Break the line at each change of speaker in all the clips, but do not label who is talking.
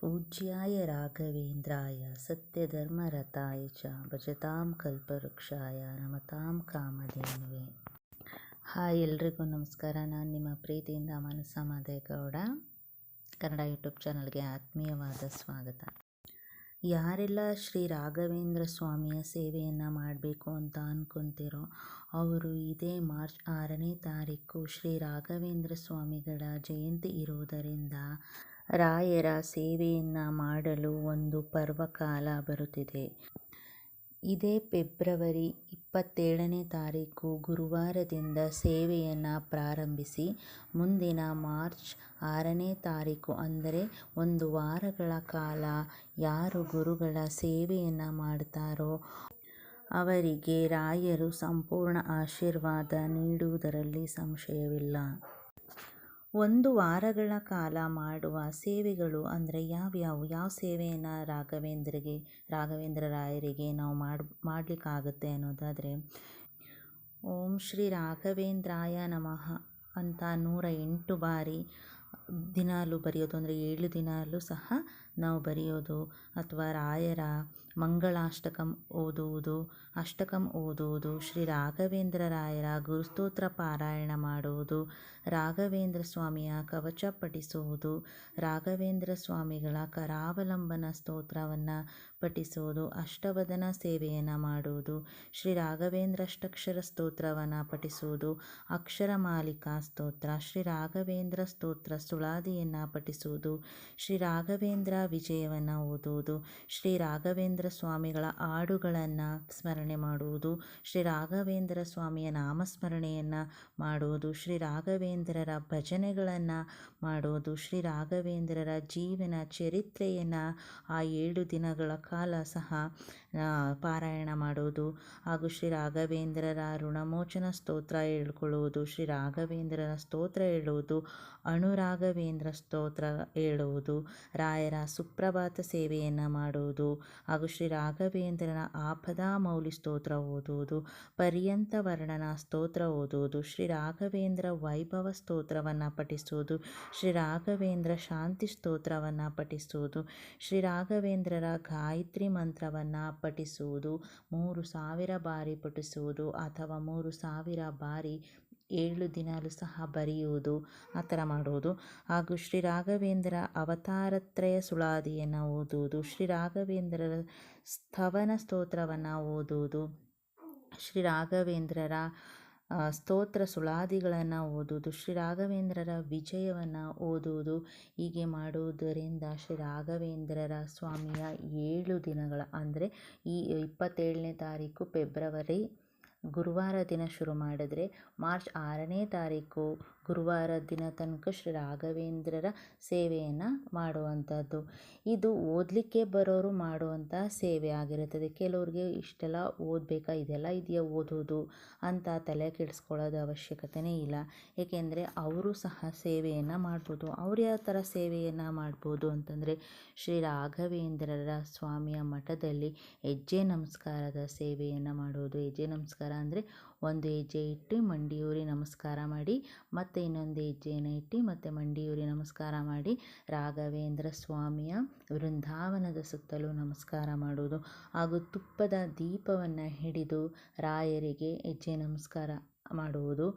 पूज्याय राघवेन्द्राय सत्यधर्मरताय च ಭಜತಾಂ ಕಲ್ಪವೃಕ್ಷಾಯ ನಮತಾಂ ಕಾಮಧೇನುವೆ ಹಾಯ್ ಎಲ್ರಿಗೂ ನಮಸ್ಕಾರ ನಾನು ನಿಮ್ಮ ಪ್ರೀತಿಯಿಂದ ಮನಸ್ಸ ಮಾದೇಗೌಡ ಕನ್ನಡ ಯೂಟ್ಯೂಬ್ ಚಾನಲ್ಗೆ ಆತ್ಮೀಯವಾದ ಸ್ವಾಗತ ಯಾರೆಲ್ಲ ಶ್ರೀ ರಾಘವೇಂದ್ರ ಸ್ವಾಮಿಯ ಸೇವೆಯನ್ನು ಮಾಡಬೇಕು ಅಂತ ಅಂದ್ಕೊತಿರೋ ಅವರು ಇದೇ ಮಾರ್ಚ್ ಆರನೇ ತಾರೀಕು ಶ್ರೀ ರಾಘವೇಂದ್ರ ಸ್ವಾಮಿಗಳ ಜಯಂತಿ ಇರುವುದರಿಂದ ರಾಯರ ಸೇವೆಯನ್ನು ಮಾಡಲು ಒಂದು ಪರ್ವಕಾಲ ಬರುತ್ತಿದೆ. ಇದೇ ಫೆಬ್ರವರಿ ಇಪ್ಪತ್ತೇಳನೇ ತಾರೀಕು ಗುರುವಾರದಿಂದ ಸೇವೆಯನ್ನು ಪ್ರಾರಂಭಿಸಿ, ಮುಂದಿನ ಮಾರ್ಚ್ ಆರನೇ ತಾರೀಕು ಅಂದರೆ ಒಂದು ವಾರಗಳ ಕಾಲ ಯಾರು ಗುರುಗಳ ಸೇವೆಯನ್ನು ಮಾಡ್ತಾರೋ ಅವರಿಗೆ ರಾಯರು ಸಂಪೂರ್ಣ ಆಶೀರ್ವಾದ ನೀಡುವುದರಲ್ಲಿ ಸಂಶಯವಿಲ್ಲ. ಒಂದು ವಾರಗಳ ಕಾಲ ಮಾಡುವ ಸೇವೆಗಳು ಅಂದರೆ ಯಾವ್ಯಾವು? ಯಾವ ಸೇವೆಯನ್ನು ರಾಘವೇಂದ್ರಗೆ ರಾಘವೇಂದ್ರ ರಾಯರಿಗೆ ನಾವು ಮಾಡಿ, ಮಾಡಲಿಕ್ಕಾಗುತ್ತೆ ಅನ್ನೋದಾದರೆ, ಓಂ ಶ್ರೀ ರಾಘವೇಂದ್ರಾಯ ನಮಃ ಅಂತ ನೂರ ಎಂಟು ಬಾರಿ ದಿನಾಲು ಬರೆಯೋದು ಅಂದರೆ ಏಳು ದಿನಾಲು ಸಹ ನಾವು ಬರೆಯೋದು ಅಥವಾ ರಾಯರ ಮಂಗಳಾಷ್ಟಕಂ ಓದುವುದು, ಅಷ್ಟಕಂ ಓದುವುದು, ಶ್ರೀ ರಾಘವೇಂದ್ರ ರಾಯರ ಗುರುಸ್ತೋತ್ರ ಪಾರಾಯಣ ಮಾಡುವುದು, ರಾಘವೇಂದ್ರ ಸ್ವಾಮಿಯ ಕವಚ ಪಠಿಸುವುದು, ರಾಘವೇಂದ್ರ ಸ್ವಾಮಿಗಳ ಕರಾವಲಂಬನ ಸ್ತೋತ್ರವನ್ನು ಪಠಿಸುವುದು, ಅಷ್ಟವದನ ಸೇವೆಯನ್ನು ಮಾಡುವುದು, ಶ್ರೀ ರಾಘವೇಂದ್ರ ಅಷ್ಟಕ್ಷರ ಸ್ತೋತ್ರವನ್ನು ಪಠಿಸುವುದು, ಅಕ್ಷರ ಮಾಲಿಕಾ ಸ್ತೋತ್ರ, ಶ್ರೀ ರಾಘವೇಂದ್ರ ಸ್ತೋತ್ರ ಸುಳಾದಿಯನ್ನು ಪಠಿಸುವುದು, ಶ್ರೀ ರಾಘವೇಂದ್ರ ವಿಜಯವನ್ನು ಓದುವುದು. ಶ್ರೀ ರಾಘವೇಂದ್ರ ಸ್ವಾಮಿಗಳ ಹಾಡುಗಳನ್ನು ಸ್ಮರಣೆ ಮಾಡುವುದು. ಶ್ರೀ ರಾಘವೇಂದ್ರ ಸ್ವಾಮಿಯ ನಾಮಸ್ಮರಣೆಯನ್ನು ಮಾಡುವುದು. ಶ್ರೀ ರಾಘವೇಂದ್ರರ ಭಜನೆಗಳನ್ನು ಮಾಡುವುದು. ಶ್ರೀ ರಾಘವೇಂದ್ರರ ಜೀವನ ಚರಿತ್ರೆಯನ್ನು ಆ ಏಳು ದಿನಗಳ ಕಾಲ ಸಹ ಪಾರಾಯಣ ಮಾಡುವುದು. ಹಾಗೂ ಶ್ರೀ ರಾಘವೇಂದ್ರರ ಋಣಮೋಚನ ಸ್ತೋತ್ರ ಹೇಳ್ಕೊಳ್ಳುವುದು. ಶ್ರೀ ರಾಘವೇಂದ್ರರ ಸ್ತೋತ್ರ ಹೇಳುವುದು. ಅಣುರಾಘವೇಂದ್ರ ಸ್ತೋತ್ರ ಹೇಳುವುದು. ರಾಯರ ಸುಪ್ರಭಾತ ಸೇವೆಯನ್ನು ಮಾಡುವುದು ಹಾಗೂ ಶ್ರೀ ರಾಘವೇಂದ್ರನ ಆಪದಾ ಮೌಲಿ ಸ್ತೋತ್ರ ಓದುವುದು, ಪರ್ಯಂತ ವರ್ಣನ ಸ್ತೋತ್ರ ಓದುವುದು, ಶ್ರೀ ರಾಘವೇಂದ್ರ ವೈಭವ ಸ್ತೋತ್ರವನ್ನು ಪಠಿಸುವುದು, ಶ್ರೀ ರಾಘವೇಂದ್ರ ಶಾಂತಿ ಸ್ತೋತ್ರವನ್ನು ಪಠಿಸುವುದು, ಶ್ರೀ ರಾಘವೇಂದ್ರರ ಗಾಯತ್ರಿ ಮಂತ್ರವನ್ನು ಪಠಿಸುವುದು, ಮೂರು ಸಾವಿರ ಬಾರಿ ಪಠಿಸುವುದು ಅಥವಾ ಮೂರು ಸಾವಿರ ಬಾರಿ ಏಳು ದಿನಾಲು ಸಹ ಬರೆಯುವುದು, ಆ ಥರ ಮಾಡುವುದು. ಹಾಗೂ ಶ್ರೀ ರಾಘವೇಂದ್ರ ಅವತಾರತ್ರಯ ಸುಳಾದಿಯನ್ನು ಓದುವುದು, ಶ್ರೀ ರಾಘವೇಂದ್ರರ ಸ್ತವನ ಸ್ತೋತ್ರವನ್ನು ಓದುವುದು, ಶ್ರೀ ರಾಘವೇಂದ್ರರ ಸ್ತೋತ್ರ ಸುಳಾದಿಗಳನ್ನು ಓದುವುದು, ಶ್ರೀ ರಾಘವೇಂದ್ರರ ವಿಜಯವನ್ನು ಓದುವುದು, ಹೀಗೆ ಮಾಡುವುದರಿಂದ ಶ್ರೀ ರಾಘವೇಂದ್ರರ ಸ್ವಾಮಿಯ ಏಳು ದಿನಗಳ, ಅಂದರೆ ಈ ಇಪ್ಪತ್ತೇಳನೇ ತಾರೀಕು ಫೆಬ್ರವರಿ ಗುರುವಾರ ದಿನ ಶುರು ಮಾಡಿದ್ರೆ ಮಾರ್ಚ್ ಆರನೇ ತಾರೀಕು ಗುರುವಾರ ದಿನ ತನಕ ಶ್ರೀ ರಾಘವೇಂದ್ರರ ಸೇವೆಯನ್ನು ಮಾಡುವಂಥದ್ದು ಇದು ಓದಲಿಕ್ಕೆ ಬರೋರು ಮಾಡುವಂಥ ಸೇವೆ ಆಗಿರುತ್ತದೆ. ಕೆಲವ್ರಿಗೆ ಇಷ್ಟೆಲ್ಲ ಓದಬೇಕಾ, ಇದೆಲ್ಲ ಇದೆಯಾ ಓದೋದು ಅಂತ ತಲೆ ಕೆಡಿಸ್ಕೊಳ್ಳೋದು ಅವಶ್ಯಕತೆನೇ ಇಲ್ಲ. ಏಕೆಂದರೆ ಅವರು ಸಹ ಸೇವೆಯನ್ನು ಮಾಡ್ಬೋದು. ಅವ್ರು ಯಾವ ಥರ ಸೇವೆಯನ್ನು ಮಾಡ್ಬೋದು ಅಂತಂದರೆ ಶ್ರೀ ರಾಘವೇಂದ್ರರ ಸ್ವಾಮಿಯ ಮಠದಲ್ಲಿ ಹೆಜ್ಜೆ ನಮಸ್ಕಾರದ ಸೇವೆಯನ್ನು ಮಾಡೋದು ಹೆಜ್ಜೆ ನಮಸ್ಕಾರ ಅಂದರೆ ಒಂದು ಹೆಜ್ಜೆ ಇಟ್ಟು ಮಂಡಿಯೂರಿ ನಮಸ್ಕಾರ ಮಾಡಿ, ಮತ್ತು ಇನ್ನೊಂದು ಹೆಜ್ಜೆಯನ್ನು ಇಟ್ಟು ಮತ್ತು ಮಂಡಿಯೂರಿ ನಮಸ್ಕಾರ ಮಾಡಿ, ರಾಘವೇಂದ್ರ ಸ್ವಾಮಿಯ ವೃಂದಾವನದ ಸುತ್ತಲೂ ನಮಸ್ಕಾರ ಮಾಡುವುದು. ಹಾಗೂ ತುಪ್ಪದ ದೀಪವನ್ನು ಹಿಡಿದು ರಾಯರಿಗೆ ಹೆಜ್ಜೆ ನಮಸ್ಕಾರ ಮಾಡುವುದು.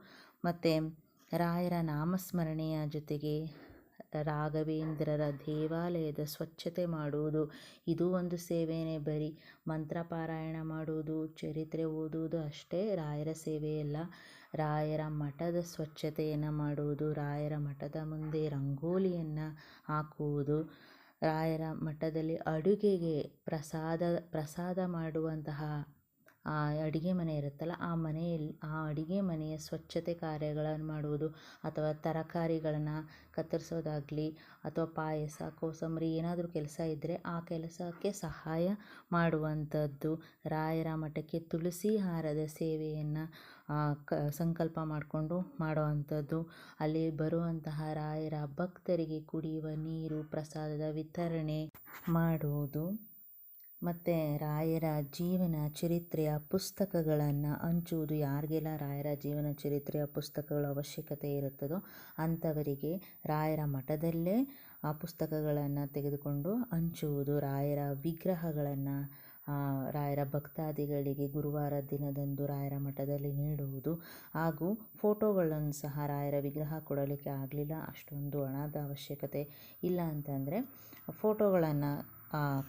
ಮತ್ತು ರಾಯರ ನಾಮಸ್ಮರಣೆಯ ಜೊತೆಗೆ ರಾಘವೇಂದ್ರರ ದೇವಾಲಯದ ಸ್ವಚ್ಛತೆ ಮಾಡುವುದು. ಇದು ಒಂದು ಸೇವೆಯೇ ಬರೀ ಮಂತ್ರ ಪಾರಾಯಣ ಮಾಡುವುದು, ಚರಿತ್ರೆ ಓದುವುದು ಅಷ್ಟೇ ರಾಯರ ಸೇವೆಯಲ್ಲ. ರಾಯರ ಮಠದ ಸ್ವಚ್ಛತೆಯನ್ನು ಮಾಡುವುದು, ರಾಯರ ಮಠದ ಮುಂದೆ ರಂಗೋಲಿಯನ್ನು ಹಾಕುವುದು, ರಾಯರ ಮಠದಲ್ಲಿ ಅಡುಗೆಗೆ ಪ್ರಸಾದ ಪ್ರಸಾದ ಮಾಡುವಂತಹ ಆ ಅಡುಗೆ ಮನೆ ಇರುತ್ತಲ್ಲ, ಆ ಮನೆಯಲ್ಲಿ ಆ ಅಡುಗೆ ಮನೆಯ ಸ್ವಚ್ಛತೆ ಕಾರ್ಯಗಳನ್ನು ಮಾಡುವುದು ಅಥವಾ ತರಕಾರಿಗಳನ್ನು ಕತ್ತರಿಸೋದಾಗಲಿ ಅಥವಾ ಪಾಯಸ, ಕೋಸಂಬರಿ ಏನಾದರೂ ಕೆಲಸ ಇದ್ದರೆ ಆ ಕೆಲಸಕ್ಕೆ ಸಹಾಯ ಮಾಡುವಂಥದ್ದು. ರಾಯರ ಮಠಕ್ಕೆ ತುಳಸಿ ಹಾರದ ಸೇವೆಯನ್ನು ಕ, ಸಂಕಲ್ಪ ಮಾಡಿಕೊಂಡು ಮಾಡುವಂಥದ್ದು. ಅಲ್ಲಿ ಬರುವಂತಹ ರಾಯರ ಭಕ್ತರಿಗೆ ಕುಡಿಯುವ ನೀರು, ಪ್ರಸಾದದ ವಿತರಣೆ ಮಾಡುವುದು. ಮತ್ತು ರಾಯರ ಜೀವನ ಚರಿತ್ರೆಯ ಪುಸ್ತಕಗಳನ್ನು ಹಂಚುವುದು ಯಾರಿಗೆಲ್ಲ ರಾಯರ ಜೀವನ ಚರಿತ್ರೆಯ ಪುಸ್ತಕಗಳ ಅವಶ್ಯಕತೆ ಇರುತ್ತದೋ ಅಂಥವರಿಗೆ ರಾಯರ ಮಠದಲ್ಲೇ ಆ ಪುಸ್ತಕಗಳನ್ನು ತೆಗೆದುಕೊಂಡು ಹಂಚುವುದು, ರಾಯರ ವಿಗ್ರಹಗಳನ್ನು ರಾಯರ ಭಕ್ತಾದಿಗಳಿಗೆ ಗುರುವಾರ ದಿನದಂದು ರಾಯರ ಮಠದಲ್ಲಿ ನೀಡುವುದು ಹಾಗೂ ಫೋಟೋಗಳನ್ನು ಸಹ ರಾಯರ ವಿಗ್ರಹ ಕೊಡಲಿಕ್ಕೆ ಆಗಲಿಲ್ಲ. ಅಷ್ಟೊಂದು ಹಣದ ಅವಶ್ಯಕತೆ ಇಲ್ಲ ಅಂತಂದರೆ ಫೋಟೋಗಳನ್ನು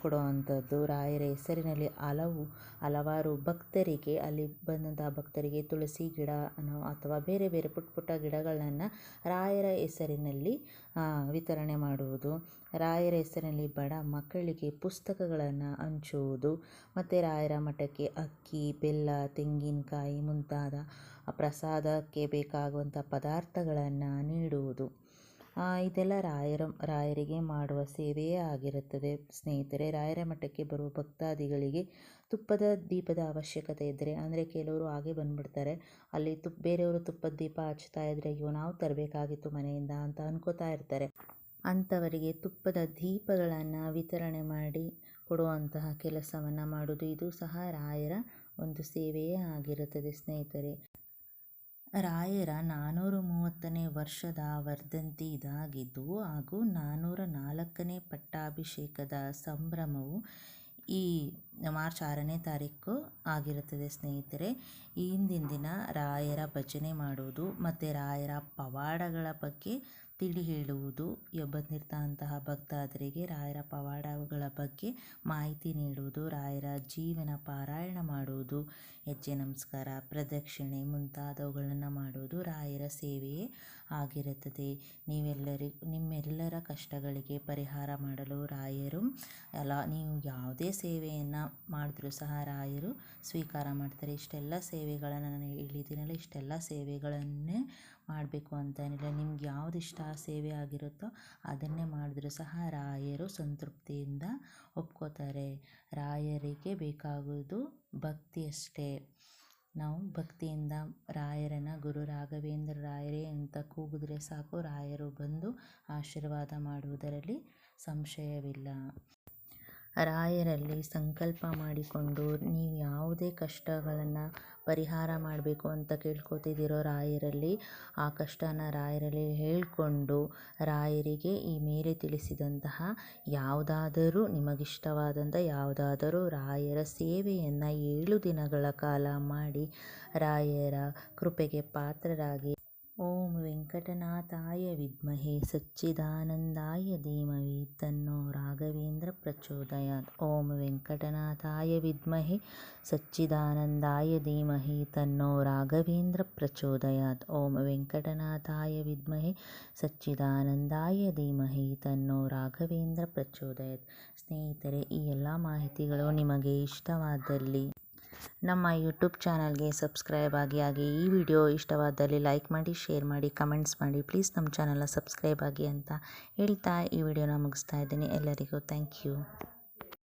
ಕೊಡುವಂಥದ್ದು. ರಾಯರ, ಹೆಸರಿನಲ್ಲಿ ಹಲವು, ಹಲವಾರು ಭಕ್ತರಿಗೆ, ಅಲ್ಲಿ ಬಂದಂತಹ ಭಕ್ತರಿಗೆ ತುಳಸಿ ಗಿಡ ಅಥವಾ ಬೇರೆ ಬೇರೆ ಪುಟ್ಟ ಪುಟ್ಟ ಗಿಡಗಳನ್ನು ರಾಯರ ಹೆಸರಿನಲ್ಲಿ ವಿತರಣೆ ಮಾಡುವುದು. ರಾಯರ ಹೆಸರಿನಲ್ಲಿ ಬಡ ಮಕ್ಕಳಿಗೆ ಪುಸ್ತಕಗಳನ್ನು ಹಂಚುವುದು. ಮತ್ತು ರಾಯರ ಮಠಕ್ಕೆ ಅಕ್ಕಿ, ಬೆಲ್ಲ, ತೆಂಗಿನಕಾಯಿ ಮುಂತಾದ ಪ್ರಸಾದಕ್ಕೆ ಬೇಕಾಗುವಂಥ ಪದಾರ್ಥಗಳನ್ನು ನೀಡುವುದು. ಇದೆಲ್ಲ ರಾಯರ, ರಾಯರಿಗೆ ಮಾಡುವ ಸೇವೆಯೇ ಆಗಿರುತ್ತದೆ. ಸ್ನೇಹಿತರೆ, ರಾಯರ ಮಠಕ್ಕೆ ಬರುವ ಭಕ್ತಾದಿಗಳಿಗೆ ತುಪ್ಪದ ದೀಪದ ಅವಶ್ಯಕತೆ ಇದ್ದರೆ, ಅಂದರೆ ಕೆಲವರು ಹಾಗೆ ಬಂದುಬಿಡ್ತಾರೆ, ಅಲ್ಲಿ ತುಪ್ಪ ಬೇರೆಯವರು ತುಪ್ಪದ ದೀಪ ಹಚ್ತಾ ಇದ್ದರೆ ಅಯ್ಯೋ, ನಾವು ತರಬೇಕಾಗಿತ್ತು ಮನೆಯಿಂದ ಅಂತ ಅನ್ಕೋತಾ ಇರ್ತಾರೆ. ಅಂಥವರಿಗೆ ತುಪ್ಪದ ದೀಪಗಳನ್ನು ವಿತರಣೆ ಮಾಡಿ ಕೊಡುವಂತಹ ಕೆಲಸವನ್ನು ಮಾಡೋದು ಇದು ಸಹ ರಾಯರ ಒಂದು ಸೇವೆಯೇ ಆಗಿರುತ್ತದೆ ಸ್ನೇಹಿತರೆ. ರಾಯರ ನಾನ್ನೂರ ಮೂವತ್ತನೇ ವರ್ಷದ ವರ್ಧಂತಿ ಇದಾಗಿದ್ದು, ಹಾಗೂ ನಾನ್ನೂರ ನಾಲ್ಕನೇ ಪಟ್ಟಾಭಿಷೇಕದ ಸಂಭ್ರಮವು ಈ ಮಾರ್ಚ್ ಆರನೇ ತಾರೀಕು ಆಗಿರುತ್ತದೆ ಸ್ನೇಹಿತರೆ. ಹಿಂದಿನ ದಿನ ರಾಯರ ಭಜನೆ ಮಾಡುವುದು, ಮತ್ತು ರಾಯರ ಪವಾಡಗಳ ಬಗ್ಗೆ ತಿಳಿ ಹೇಳುವುದು ಬಂದಿರ್ತಂತಹ ಭಕ್ತಾದರಿಗೆ ರಾಯರ ಪವಾಡಗಳ ಬಗ್ಗೆ ಮಾಹಿತಿ ನೀಡುವುದು, ರಾಯರ ಜೀವನ ಪಾರಾಯಣ ಮಾಡುವುದು, ಹೆಜ್ಜೆ ನಮಸ್ಕಾರ, ಪ್ರದಕ್ಷಿಣೆ ಮುಂತಾದವುಗಳನ್ನು ಮಾಡುವುದು ರಾಯರ ಸೇವೆಯೇ ಆಗಿರುತ್ತದೆ. ನೀವೆಲ್ಲರಿಗೂ ನಿಮ್ಮೆಲ್ಲರ ಕಷ್ಟಗಳಿಗೆ ಪರಿಹಾರ ಮಾಡಲು ರಾಯರು ಎಲ್ಲ ನೀವು ಯಾವುದೇ ಸೇವೆಯನ್ನು ಮಾಡಿದ್ರೂ ಸಹ ರಾಯರು ಸ್ವೀಕಾರ ಮಾಡ್ತಾರೆ. ಇಷ್ಟೆಲ್ಲ ಸೇವೆಗಳನ್ನು ನಾನು ಹೇಳಿದ್ದೀನಲ್ಲ, ಇಷ್ಟೆಲ್ಲ ಸೇವೆಗಳನ್ನೇ ಮಾಡಬೇಕು ಅಂತೇನಿಲ್ಲ ನಿಮ್ಗೆ ಯಾವ್ದು ಇಷ್ಟ ಸೇವೆ ಆಗಿರುತ್ತೋ ಅದನ್ನೇ ಮಾಡಿದ್ರೂ ಸಹ ರಾಯರು ಸಂತೃಪ್ತಿಯಿಂದ ಒಪ್ಕೋತಾರೆ. ರಾಯರಿಗೆ ಬೇಕಾಗುವುದು ಭಕ್ತಿ ಅಷ್ಟೇ. ನಾವು ಭಕ್ತಿಯಿಂದ ರಾಯರನ್ನು ಗುರು ರಾಘವೇಂದ್ರ ರಾಯರೇ ಅಂತ ಕೂಗಿದ್ರೆ ಸಾಕು. ರಾಯರು ಬಂದು ಆಶೀರ್ವಾದ ಮಾಡುವುದರಲ್ಲಿ ಸಂಶಯವಿಲ್ಲ. ರಾಯರಲ್ಲಿ ಸಂಕಲ್ಪ ಮಾಡಿಕೊಂಡು ನೀವು ಯಾವುದೇ ಕಷ್ಟಗಳನ್ನು ಪರಿಹಾರ ಮಾಡಬೇಕು ಅಂತ ಕೇಳ್ಕೊತಿದ್ದೀರೋ ರಾಯರಲ್ಲಿ, ಆ ಕಷ್ಟನ ರಾಯರಲ್ಲಿ ಹೇಳಿಕೊಂಡು ರಾಯರಿಗೆ ಈ ಮೇಲೆ ತಿಳಿಸಿದಂತಹ ಯಾವುದಾದರೂ ನಿಮಗಿಷ್ಟವಾದಂಥ ಯಾವುದಾದರೂ ರಾಯರ ಸೇವೆಯನ್ನು ಏಳು ದಿನಗಳ ಕಾಲ ಮಾಡಿ ರಾಯರ ಕೃಪೆಗೆ ಪಾತ್ರರಾಗಿ ಓಂ ವೆಂಕಟನಾಥಾಯ ವಿದ್ಮಹೇ ಸಚ್ಚಿದಾನಂದಾಯ ಧೀಮಹಿ ತನ್ನೋ ರಾಘವೇಂದ್ರ ಪ್ರಚೋದಯಾತ್. ಓಂ ವೆಂಕಟನಾಥಾಯ ವಿದ್ಮಹೇ ಸಚ್ಚಿದಾನಂದಾಯ ಧೀಮಹಿ ತನ್ನೋ ರಾಘವೇಂದ್ರ ಪ್ರಚೋದಯಾತ್. ಓಂ ವೆಂಕಟನಾಥಾಯ ವಿದ್ಮಹೇ ಸಚ್ಚಿದಾನಂದಾಯ ಧೀಮಹಿ ತನ್ನೋ ರಾಘವೇಂದ್ರ ಪ್ರಚೋದಯಾತ್. ಸ್ನೇಹಿತರೆ, ಈ ಎಲ್ಲ ಮಾಹಿತಿಗಳು ನಿಮಗೆ ಇಷ್ಟವಾದಲ್ಲಿ ನಮ್ಮ ಯೂಟ್ಯೂಬ್ ಚಾನಲ್ಗೆ ಸಬ್ಸ್ಕ್ರೈಬ್ ಆಗಿ, ಹಾಗೆ ಈ ವಿಡಿಯೋ ಇಷ್ಟವಾದಲ್ಲಿ ಲೈಕ್ ಮಾಡಿ, ಶೇರ್ ಮಾಡಿ, ಕಮೆಂಟ್ಸ್ ಮಾಡಿ. ಪ್ಲೀಸ್ ನಮ್ಮ ಚಾನಲ್ನ ಸಬ್ಸ್ಕ್ರೈಬ್ ಆಗಿ ಅಂತ ಹೇಳ್ತಾ ಈ ವಿಡಿಯೋನ ಮುಗಿಸ್ತಾ ಇದ್ದೀನಿ. ಎಲ್ಲರಿಗೂ ಥ್ಯಾಂಕ್ ಯು.